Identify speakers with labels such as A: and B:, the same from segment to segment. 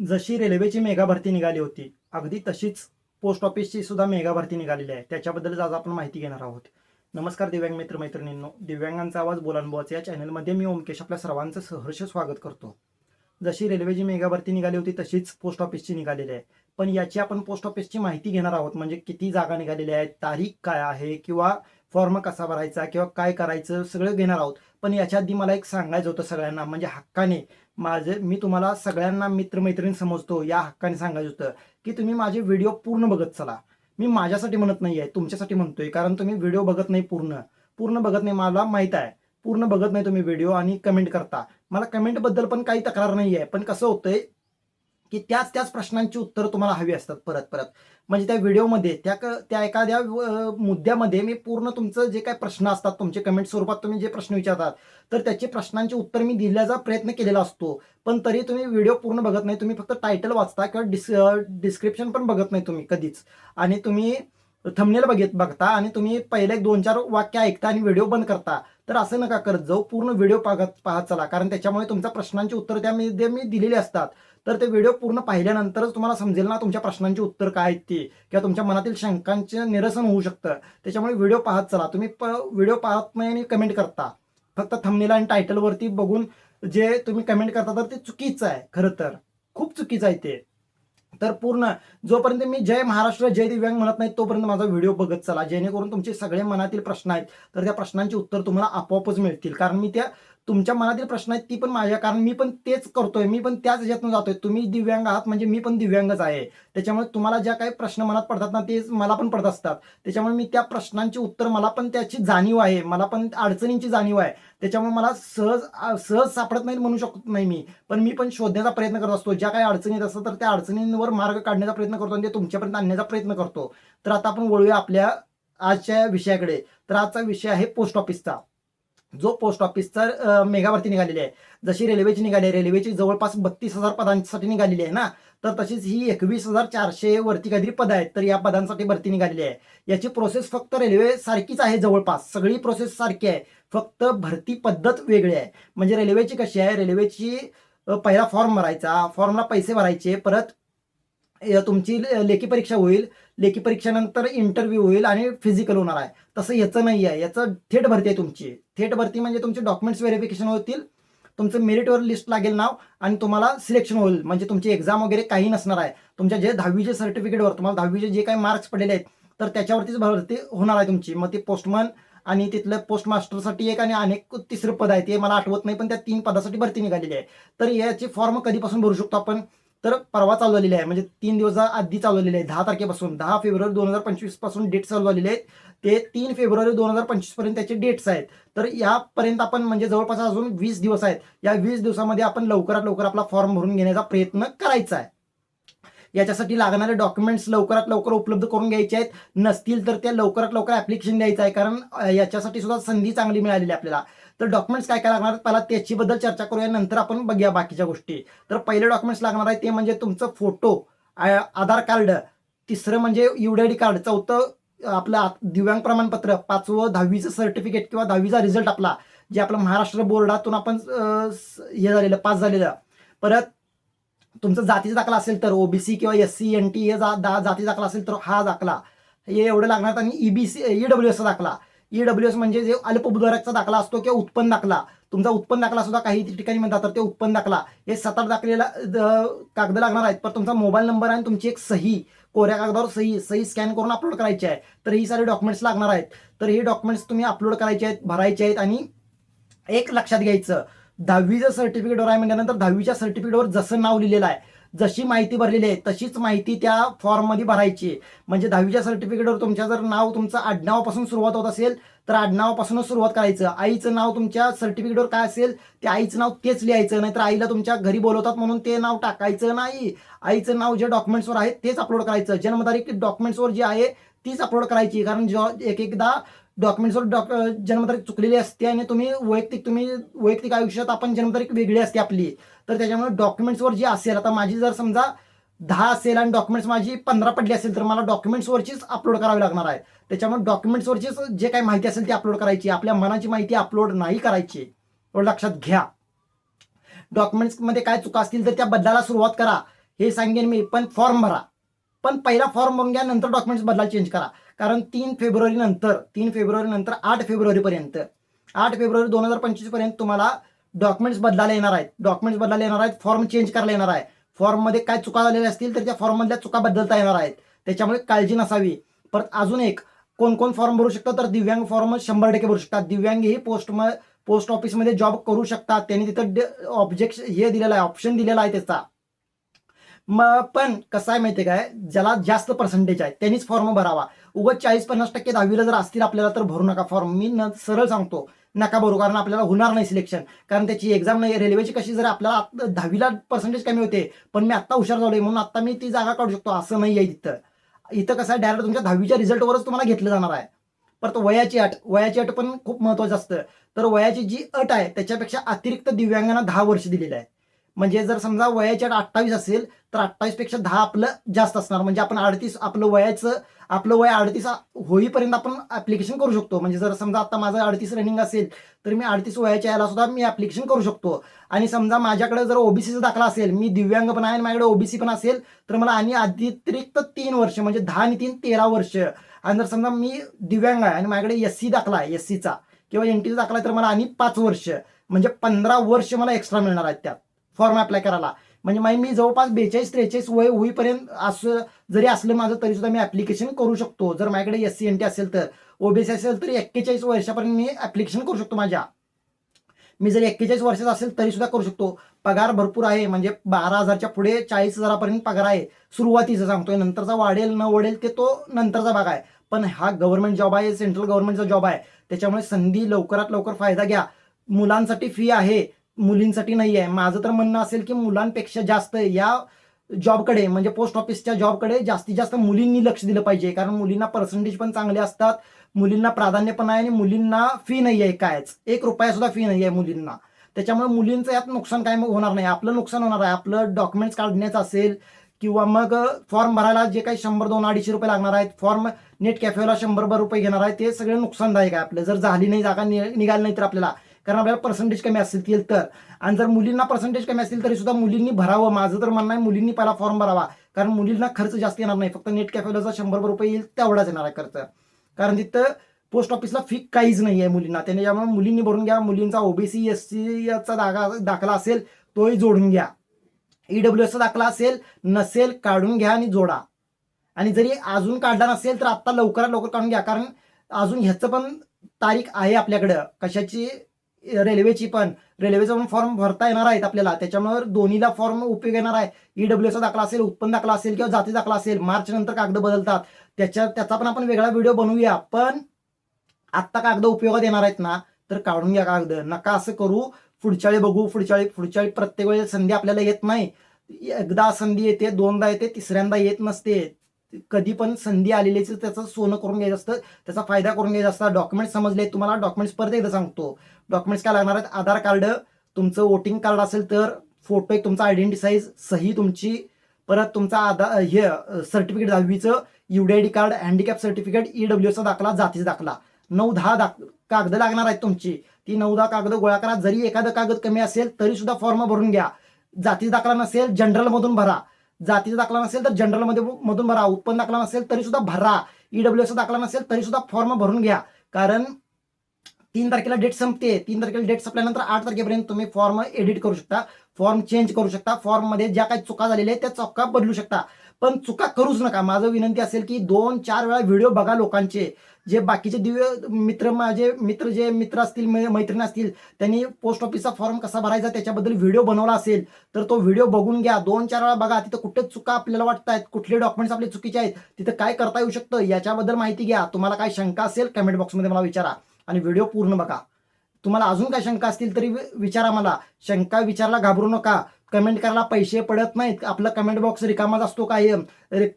A: जशी रेल्वेची मेगा भरती निघाली होती अगदी तशीच पोस्ट ऑफिसची सुद्धा मेगा भरती निघालेली आहे. त्याच्याबद्दलच आज आपण माहिती घेणार आहोत. नमस्कार दिव्यांग मित्र मैत्रिणींनो दिव्यांगांचा आवाज बोलानबोच या चॅनलमध्ये मी ओमकेश आपल्या सर्वांचं सहर्ष स्वागत करतो. जशी रेल्वेची मेगा भरती निघाली होती तशीच पोस्ट ऑफिसची निघालेली आहे. पण याची आपण पोस्ट ऑफिसची माहिती घेणार आहोत म्हणजे किती जागा निघालेल्या आहेत तारीख काय आहे किंवा फॉर्म कसा भरायचा किंवा काय करायचं सगळं घेणार आहोत. पण याच्या आधी मला एक सांगायचं होतं सगळ्यांना म्हणजे हक्काने माझे मी तुम्हाला सगळ्यांना मित्रमैत्रीण समजतो या हक्काने सांगायचं होतं की तुम्ही माझे व्हिडिओ पूर्ण बघत चला. मी माझ्यासाठी म्हणत नाही आहे तुमच्यासाठी म्हणतोय कारण तुम्ही व्हिडिओ बघत नाही पूर्ण. पूर्ण बघत नाही मला माहीत आहे. पूर्ण बघत नाही तुम्ही व्हिडिओ आणि कमेंट करता. मला कमेंटबद्दल पण काही तक्रार नाही आहे पण कसं होतंय की त्याच त्याच प्रश्नांची उत्तरं तुम्हाला हवी असतात परत परत. म्हणजे त्या व्हिडिओमध्ये त्या क त्या एखाद्या मुद्द्यामध्ये मी पूर्ण तुमचं जे काही प्रश्न असतात तुमचे कमेंट स्वरूपात तुम्ही जे प्रश्न विचारतात तर त्याचे प्रश्नांचे उत्तर मी दिल्याचा प्रयत्न केलेला असतो. पण तरी तुम्ही व्हिडिओ पूर्ण बघत नाही तुम्ही फक्त टायटल वाचता किंवा डिस डिस्क्रिप्शन पण बघत नाही तुम्ही कधीच. आणि तुम्ही थंबनेल बघित बघता आणि तुम्ही पहिले एक दोन चार वाक्य ऐकता आणि व्हिडिओ बंद करता तर असं नका करत जाऊ. पूर्ण व्हिडिओ पाहत पाहत चला. कारण त्याच्यामुळे तुमच्या प्रश्नांची उत्तर त्यामध्ये मी दिलेली असतात तर ते व्हिडिओ पूर्ण पाहिल्यानंतरच तुम्हाला समजेल ना तुमच्या प्रश्नांची उत्तर काय आहेत ती. किंवा तुमच्या मनातील शंकांचे निरसन होऊ शकतं. त्याच्यामुळे व्हिडिओ पाहत चला. तुम्ही प व्हिडिओ पाहत नाही आणि कमेंट करता. फक्त थंबनेल आणि टायटलवरती बघून जे तुम्ही कमेंट करता तर ते चुकीचं आहे. खरं तर. खूप चुकीचं आहे ते. तर पूर्ण जोपर्यंत मी जय महाराष्ट्र जय दिव्यांग म्हणत नाही तोपर्यंत माझा व्हिडिओ बघत चला. जेणेकरून तुमचे सगळे मनातील प्रश्न आहेत तर त्या प्रश्नांची उत्तर तुम्हाला आपोआपच मिळतील. कारण मी त्या तुमच्या मनातील प्रश्न आहेत ती पण माझ्या कारण मी पण तेच करतोय मी पण त्याच ह्याच्यातून जातोय. तुम्ही दिव्यांग आहात म्हणजे मी पण दिव्यांगच आहे. त्याच्यामुळे तुम्हाला ज्या काही प्रश्न मनात पडतात ना ते मला पण पडत असतात. त्याच्यामुळे मी त्या प्रश्नांची उत्तर मला पण त्याची जाणीव आहे. मला पण अडचणींची जाणीव आहे. त्याच्यामुळे मला सहज सहज सापडत नाही म्हणू शकत नाही मी. पण मी पण शोधण्याचा प्रयत्न करत असतो. ज्या काही अडचणी येत असतात तर त्या अडचणींवर मार्ग काढण्याचा प्रयत्न करतो आणि ते तुमच्यापर्यंत आणण्याचा प्रयत्न करतो. तर आता आपण वळूया आपल्या आजच्या विषयाकडे. तर आजचा विषय आहे पोस्ट ऑफिसचा. जो पोस्ट ऑफिसचा मेगावरती निघालेली आहे. जशी रेल्वेची निघाली आहे रेल्वेची जवळपास बत्तीस हजार पदांसाठी निघालेली आहे ना तर तशीच ही एकवीस हजार चारशे वरती काहीतरी पद आहेत तर या पदांसाठी भरती निघालेली आहे. याची प्रोसेस फक्त रेल्वे सारखीच आहे जवळपास सगळी प्रोसेस सारखी आहे फक्त भरती पद्धत वेगळी आहे. म्हणजे रेल्वेची कशी आहे रेल्वेची पहिला फॉर्म भरायचा फॉर्मला पैसे भरायचे परत तुमची लेखी परीक्षा होईल लेखी परीक्षेनंतर इंटरव्ह्यू होईल आणि फिजिकल होणार आहे. तसं याचं नाही आहे याचं थेट भरती आहे तुमची. थेट भरती म्हणजे तुमचे डॉक्युमेंट्स व्हेरिफिकेशन होतील तुमचं मेरिटवर लिस्ट लागेल नाव आणि तुम्हाला सिलेक्शन होईल. म्हणजे तुमची एक्झाम वगैरे काही नसणार आहे. तुमच्या जे दहावीचे सर्टिफिकेटवर तुम्हाला दहावीचे जे काही मार्क्स पडलेले आहेत तर त्याच्यावरतीच भरती होणार आहे तुमची. मग ते पोस्टमन आणि तिथलं पोस्ट मास्टरसाठी एक आणि अनेक तिसरं पद आहे. ते मला आठवत नाही पण त्या तीन पदासाठी भरती निघालेली आहे. तर याचे फॉर्म कधीपासून भरू शकतो आपण? तर परवा चालू झालेली आहे. म्हणजे तीन दिवस आधी चालू झालेली आहे. दहा तारखेपासून दहा फेब्रुवारी दोन हजार पंचवीसपासून डेट चालू झालेली आहेत. ते तीन फेब्रुवारी दोन हजार पंचवीसपर्यंत त्याचे डेट्स आहेत. तर यापर्यंत आपण म्हणजे जवळपास अजून वीस दिवस आहेत. या वीस दिवसामध्ये आपण लवकरात लवकर आपला फॉर्म भरून घेण्याचा प्रयत्न करायचा आहे. याच्यासाठी लागणारे डॉक्युमेंट्स लवकरात लवकर उपलब्ध करून घ्यायचे आहेत. नसतील तर त्या लवकरात लवकर ऍप्लिकेशन द्यायचं आहे. कारण याच्यासाठी सुद्धा संधी चांगली मिळालेली आहे आपल्याला. तर डॉक्युमेंट्स काय काय लागणार पहिला त्याचीबद्दल चर्चा करूया नंतर आपण बघूया बाकीच्या गोष्टी. तर पहिले डॉक्युमेंट्स लागणार आहे ते म्हणजे तुमचं फोटो आधार कार्ड तिसरं म्हणजे युडीआयडी कार्ड चौथं आपलं दिव्यांग प्रमाणपत्र. पाचवं दहावीचं सर्टिफिकेट किंवा दहावीचा रिझल्ट आपला जे आपलं महाराष्ट्र बोर्डातून आपण हे झालेलं पास झालेलं. परत तुमचा जातीचा दाखला असेल तर ओबीसी किंवा एस सी एन टी हे जा दा- जाती दाखला असेल तर हा दाखला. हे एवढं लागणार आणि ईबीसी ईडब्ल्यू एसचा दाखला. ईडब्ल्यू एस म्हणजे जे अल्पभूधारकचा दाखला असतो किंवा उत्पन्न दाखला. तुमचा उत्पन्न दाखला सुद्धा काही ठिकाणी म्हणतात तर ते उत्पन्न दाखला. हे सतार दाखलेला द- कागद लागणार आहेत पण तुमचा मोबाईल नंबर आणि तुमची एक सही कोऱ्या कागदावर सही सही स्कॅन करून अपलोड करायची आहे. तर ही सारे डॉक्युमेंट्स लागणार आहेत. तर हे डॉक्युमेंट्स तुम्ही अपलोड करायचे आहेत भरायचे आहेत आणि एक लक्षात घ्यायचं. दहावीचं सर्टिफिकेटवर आहे म्हटल्यानंतर दहावीच्या सर्टिफिकेटवर जसं नाव लिहिलेलं आहे जशी माहिती भरलेली आहे तशीच माहिती त्या फॉर्ममध्ये भरायची म्हणजे दहावीच्या सर्टिफिकेटवर तुमच्या जर नाव तुमचं आडनावापासून सुरुवात होत असेल तर आडनावापासूनच सुरुवात करायचं. आईचं नाव तुमच्या सर्टिफिकेटवर काय असेल ते आईचं नाव तेच लिहायचं. नाहीतर आईला तुमच्या घरी बोलवतात म्हणून ते नाव टाकायचं नाही. आईचं नाव जे डॉक्युमेंट्सवर आहे तेच अपलोड करायचं. जन्मतारीख डॉक्युमेंट्सवर जी आहे तीच अपलोड करायची. कारण जो एक एकदा डॉक्युमेंट्सवर डॉक जन्मतारीख चुकलेली असते आणि तुम्ही वैयक्तिक तुम्ही वैयक्तिक आयुष्यात आपण जन्मतारीख वेगळी असते आपली. तर त्याच्यामुळे डॉक्युमेंट्सवर जी असेल आता माझी जर समजा दहा असेल आणि डॉक्युमेंट्स माझी पंधरा पडली असेल तर मला डॉक्युमेंट्सवरचीच अपलोड करावी लागणार आहे. त्याच्यामुळे डॉक्युमेंट्सवरचीच जे काही माहिती असेल ती अपलोड करायची. आपल्या मनाची माहिती अपलोड नाही करायची. एवढं लक्षात घ्या. डॉक्युमेंट्समध्ये काय चुका असतील तर त्या बदलायला सुरुवात करा. हे सांगेन मी पण फॉर्म भरा. पण पहिला फॉर्म भरून घ्या नंतर डॉक्युमेंट्स बदलायला चेंज करा. कारण तीन फेब्रुवारी नंतर तीन फेब्रुवारी नंतर आठ फेब्रुवारीपर्यंत आठ फेब्रुवारी दोन हजार पंचवीसपर्यंत तुम्हाला डॉक्युमेंट्स बदलायला येणार आहेत. डॉक्युमेंट्स बदलायला येणार आहेत फॉर्म चेंज करायला येणार आहे. फॉर्ममध्ये काय चुका झालेल्या असतील तर त्या फॉर्ममधल्या चुका बदलता येणार आहेत. त्याच्यामुळे काळजी नसावी. परत अजून एक कोण कोण फॉर्म भरू शकतं तर दिव्यांग फॉर्म शंभर टक्के भरू शकतात. दिव्यांग ही पोस्ट पोस्ट ऑफिसमध्ये जॉब करू शकतात. त्यांनी तिथं ऑब्जेक्ट हे दिलेलं आहे ऑप्शन दिलेला आहे त्याचा. मग पण कसं आहे माहितीये काय? ज्याला जास्त पर्सेंटेज आहे त्यांनीच फॉर्म भरावा. उगत चाळीस पन्नास टक्के दहावीला जर असतील आपल्याला तर भरू नका फॉर्म मी न सरळ सांगतो नका भरू कारण आपल्याला होणार नाही सिलेक्शन कारण त्याची एक्झाम नाही रेल्वेची कशी जर आपल्याला दहावीला पर्सेंटेज कमी होते पण मी आत्ता हुशार झालोय म्हणून आता मी ती जागा काढू शकतो असं नाही आहे तिथं इथं कसं आहे डायरेक्ट तुमच्या दहावीच्या रिझल्टवरच तुम्हाला घेतलं जाणार आहे. परत वयाची अट वयाची अट पण खूप महत्वाचं असतं. तर वयाची जी अट आहे त्याच्यापेक्षा अतिरिक्त दिव्यांगांना दहा वर्ष दिलेलं आहे. म्हणजे जर समजा वयाच्या अठ्ठावीस असेल तर अठ्ठावीसपेक्षा दहा आपलं जास्त असणार. म्हणजे आपण अडतीस आपलं वयाचं आपलं वय अडतीस होईपर्यंत आपण ऍप्लिकेशन करू शकतो. म्हणजे जर समजा आता माझं अडतीस रनिंग असेल तर मी अडतीस वयाच्या याला सुद्धा मी ऍप्लिकेशन करू शकतो. आणि समजा माझ्याकडे जर ओबीसीचा दाखला असेल मी दिव्यांग पण आहे आणि माझ्याकडे ओबीसी पण असेल तर मला आणि अतिरिक्त तीन वर्ष म्हणजे दहा आणि तीन तेरा वर्ष. आणि जर समजा मी दिव्यांग आहे आणि माझ्याकडे एस सी दाखला आहे एस सीचा किंवा एन टीचा दाखला आहे तर मला आणि पाच वर्ष म्हणजे पंधरा वर्ष मला एक्स्ट्रा मिळणार आहेत त्यात. फॉर्म अप्लाय करायला. म्हणजे माही मी जवळपास बेचाळीस त्रेचाळीस वय होईपर्यंत असं जरी असलं माझं तरी सुद्धा मी ऍप्लिकेशन करू शकतो. जर माझ्याकडे एस सी एन टी असेल तर ओबीसी असेल तर एक्केचाळीस वर्षापर्यंत मी ऍप्लिकेशन करू शकतो माझ्या. मी जर एक्केचाळीस वर्षाचा असेल तरी सुद्धा करू शकतो. पगार भरपूर आहे म्हणजे बारा हजारच्या पुढे चाळीस हजारापर्यंत पगार आहे. सुरुवातीचं सांगतोय नंतरचा वाढेल न वाढेल ते तो नंतरचा भाग आहे. पण हा गव्हर्नमेंट जॉब आहे सेंट्रल गव्हर्नमेंटचा जॉब आहे. त्याच्यामुळे संधी लवकरात लवकर फायदा घ्या. मुलांसाठी फी आहे. मुलींसाठी नाही आहे. माझं तर म्हणणं असेल की मुलांपेक्षा जास्त या जॉबकडे म्हणजे पोस्ट ऑफिसच्या जॉबकडे जास्तीत जास्त मुलींनी लक्ष दिलं पाहिजे. कारण मुलींना पर्सेंटेज पण चांगले असतात मुलींना प्राधान्य पण आहे आणि मुलींना फी नाही आहे कायच. एक रुपया सुद्धा फी नाही आहे मुलींना. त्याच्यामुळे मुलींचं यात नुकसान काय होणार नाही. आपलं नुकसान होणार आहे. आपलं डॉक्युमेंट्स काढण्याचं असेल किंवा मग फॉर्म भरायला जे काही शंभर दोन अडीचशे रुपये लागणार आहेत फॉर्म नेट कॅफेला शंभर रुपये घेणार आहे ते सगळे नुकसानदायक आहे आपलं. जर झाली नाही जागा नि- निघाली नाही तर आपल्याला. कारण आपल्याला पर्सेंटेज कमी असतील तर. आणि जर मुलींना पर्सेंटेज कमी असतील तरी सुद्धा मुलींनी भरावं. माझं तर म्हणणं आहे मुलींनी पहिला फॉर्म भरावा. कारण मुलींना खर्च जास्त येणार नाही. फक्त नेट कॅफेला शंभर रुपये येईल तेवढाच येणार आहे खर्च. कारण तिथं पोस्ट ऑफिसला फी काहीच नाही आहे मुलींना. त्याने ज्यामुळे मुलींनी भरून घ्या मुलींचा ओबीसी एस सीचा दागा दाखला असेल तोही जोडून घ्या. ईडब्ल्यू एसचा दाखला असेल नसेल काढून घ्या आणि जोडा. आणि जरी अजून काढला नसेल तर आत्ता लवकरात लवकर काढून घ्या. कारण अजून ह्याचं पण तारीख आहे आपल्याकडं. कशाची? रेल्वेची पण. रेल्वेचा पण फॉर्म भरता येणार आहेत आपल्याला. त्याच्यामुळे दोन्हीला फॉर्म उपयोग येणार आहे. ईडब्ल्यूचा दाखला असेल उत्पन्न दाखला असेल किंवा जाती दाखला असेल मार्च नंतर कागद बदलतात. त्याच्या त्याचा पण आपण वेगळा व्हिडिओ बनवूया. पण आत्ता कागद उपयोगात येणार आहेत ना तर काढून घ्या कागद. नका असं करू पुढच्या वेळी बघू पुढच्या वेळी पुढच्या वेळी प्रत्येक वेळेस संधी आपल्याला येत नाही. एकदा संधी येते दोनदा येते तिसऱ्यांदा येत नसते. कधी पण संधी आलेली त्याचं सोनं करून घ्यायचं असतं त्याचा फायदा करून घ्यायचा असता डॉक्युमेंट्स समजले तुम्हाला डॉक्युमेंट्स परत एकदा सांगतो. डॉक्युमेंट्स काय लागणार आहेत? आधार कार्ड तुमचं वोटिंग कार्ड असेल तर फोटो एक तुमचा आयडेंटिटी साईज सही तुमची परत तुमचा आधार हे सर्टिफिकेट दहावीचं युडीआयडी कार्ड हँडिकॅप सर्टिफिकेट ईडब्ल्यूचा दाखला जातीचा दाखला. नऊ दहा दाख कागद लागणार आहेत तुमची. ती नऊ दहा कागद गोळा करा. जरी एखादं कागद कमी असेल तरी सुद्धा फॉर्म भरून घ्या. जातीचा दाखला नसेल जनरलमधून भरा. जातीचा दाखला नसेल तर जनरलमध्ये मधून भरा उत्पन्न दाखला नसेल तरी सुद्धा भरा. ईडब्ल्यूएसचा दाखला नसेल तरी सुद्धा फॉर्म भरून घ्या. कारण तीन तारखेला डेट संपते. तीन तारखेला डेट संपल्यानंतर आठ तारखेपर्यंत तुम्ही फॉर्म एडिट करू शकता. फॉर्म चेंज करू शकता. फॉर्ममध्ये ज्या काही चुका झालेल्या आहेत त्या चुका बदलू शकता. पण चुका करूच नका. माझं विनंती असेल की दोन चार वेळा व्हिडिओ बघा लोकांचे. जे बाकीचे दिव्य मित्र माझे मित्र जे मित्र असतील मैत्रिणी असतील त्यांनी पोस्ट ऑफिसचा फॉर्म कसा भरायचा त्याच्याबद्दल व्हिडिओ बनवला असेल तर तो व्हिडिओ बघून घ्या. दोन चार वेळा बघा. तिथं कुठे चुका आपल्याला वाटतायत कुठले डॉक्युमेंट्स आपले चुकीचे आहेत तिथं काय करता येऊ शकतं याच्याबद्दल माहिती घ्या. तुम्हाला काय शंका असेल कमेंट बॉक्समध्ये मला विचारा आणि व्हिडिओ पूर्ण बघा. तुम्हाला अजून काय शंका असतील तरी वि- विचारा मला. शंका विचारला घाबरू नका. कमेंट करायला पैसे पडत नाहीत. आपला कमेंट बॉक्स रिकामाच असतो कायम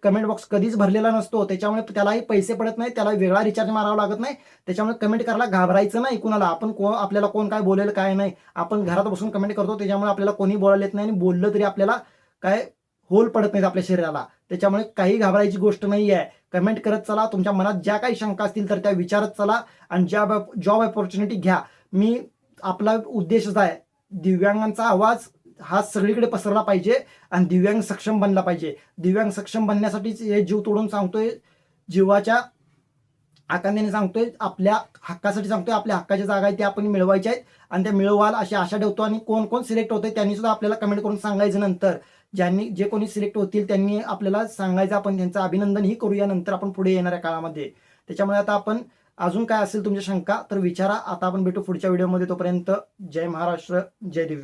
A: कमेंट बॉक्स कधीच भरलेला नसतो. त्याच्यामुळे त्यालाही पैसे पडत नाही त्याला वेगळा रिचार्ज मारावा लागत नाही. त्याच्यामुळे कमेंट करायला घाबरायचं नाही कुणाला. आपण को आपल्याला कोण काय बोलेल काय नाही. आपण घरात बसून कमेंट करतो. त्याच्यामुळे आपल्याला कोणी बोलायला येत नाही आणि बोललं तरी आपल्याला काय होल पडत नाहीत आपल्या शरीराला. त्याच्यामुळे काही घाबरायची गोष्ट नाही आहे कमेंट करत चला. तुमच्या मनात ज्या काही शंका असतील तर त्या विचारत चला आणि ज्या जॉब अपॉर्च्युनिटी घ्या. मी आपला उद्देशच आहे. दिव्यांगांचा आवाज हा सगळीकडे पसरला पाहिजे आणि दिव्यांग सक्षम बनला पाहिजे. दिव्यांग सक्षम बनण्यासाठीच हे जीव तोडून सांगतोय जीवाच्या आकांत्याने सांगतोय आपल्या हक्कासाठी सांगतोय आपल्या हक्काच्या जागा आहेत त्या आपण मिळवायच्या आहेत आणि त्या मिळवाल अशी आशा ठेवतो आणि कोण कोण सिलेक्ट होते त्यांनी सुद्धा आपल्याला कमेंट करून सांगायचं नंतर. ज्यांनी जे कोणी सिलेक्ट होतील त्यांनी आपल्याला सांगायचं आपण त्यांचं अभिनंदनही करूया नंतर आपण पुढे येणाऱ्या काळामध्ये. त्याच्यामुळे आता आपण अजून काय असेल तुमच्या शंका तर विचारा. आता आपण भेटू पुढच्या व्हिडिओमध्ये तोपर्यंत जय महाराष्ट्र जय दिव्या